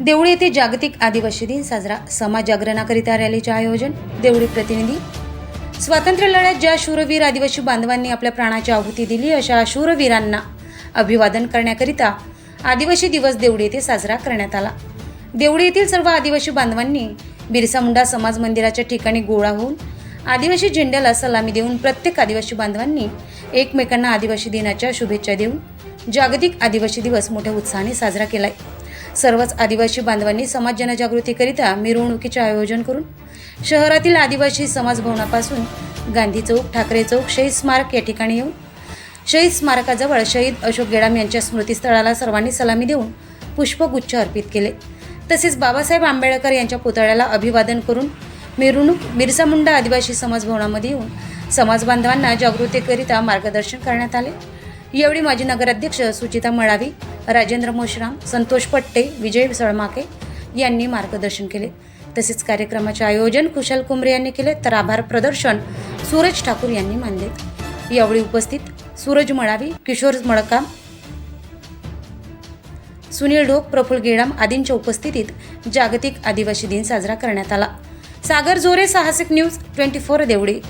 देवळी येथे जागतिक आदिवासी दिन साजरा. समाज जागरणाकरिता रॅलीचे आयोजन. देवळी प्रतिनिधी. स्वातंत्र्य लढ्यात ज्या शूरवीर आदिवासी बांधवांनी आपल्या प्राणाची आहुती दिली अशा शूरवीरांना अभिवादन करण्याकरिता आदिवासी दिवस देवळी येथे साजरा करण्यात आला. देवळी येथील सर्व आदिवासी बांधवांनी बिरसा मुंडा समाज मंदिराच्या ठिकाणी गोळा होऊन आदिवासी झेंड्याला सलामी देऊन प्रत्येक आदिवासी बांधवांनी एकमेकांना आदिवासी दिनाच्या शुभेच्छा देऊन जागतिक आदिवासी दिवस मोठ्या उत्साहाने साजरा केलाय. सर्वच आदिवासी बांधवांनी समाज जनजागृतीकरिता मिरवणुकीचे आयोजन करून शहरातील आदिवासी समाज भवनापासून गांधी चौक ठाकरे चौक शहीद स्मारक या ठिकाणी येऊन शहीद स्मारकाजवळ शहीद अशोक गेडाम यांच्या स्मृतीस्थळाला सर्वांनी सलामी देऊन पुष्पगुच्छ अर्पित केले. तसेच बाबासाहेब आंबेडकर यांच्या पुतळ्याला अभिवादन करून मिरवणूक बिरसा मुंडा आदिवासी समाज भवनामध्ये येऊन समाज बांधवांना जागृतीकरिता मार्गदर्शन करण्यात आले. यावेळी माजी नगराध्यक्ष सुचिता मळावी राजेंद्र मोशराम संतोष पट्टे विजय सळमाके यांनी मार्गदर्शन केले. तसेच कार्यक्रमाचे आयोजन कुशल कुंबरे यांनी केले तर आभार प्रदर्शन सूरज ठाकूर यांनी मानले. यावेळी उपस्थित सूरज मळावी किशोर मळकाम सुनील ढोक प्रफुल्ल गेडाम आदींच्या उपस्थितीत जागतिक आदिवासी दिन साजरा करण्यात आला. सागर जोरे साहसिक न्यूज ट्वेंटी फोर देवडी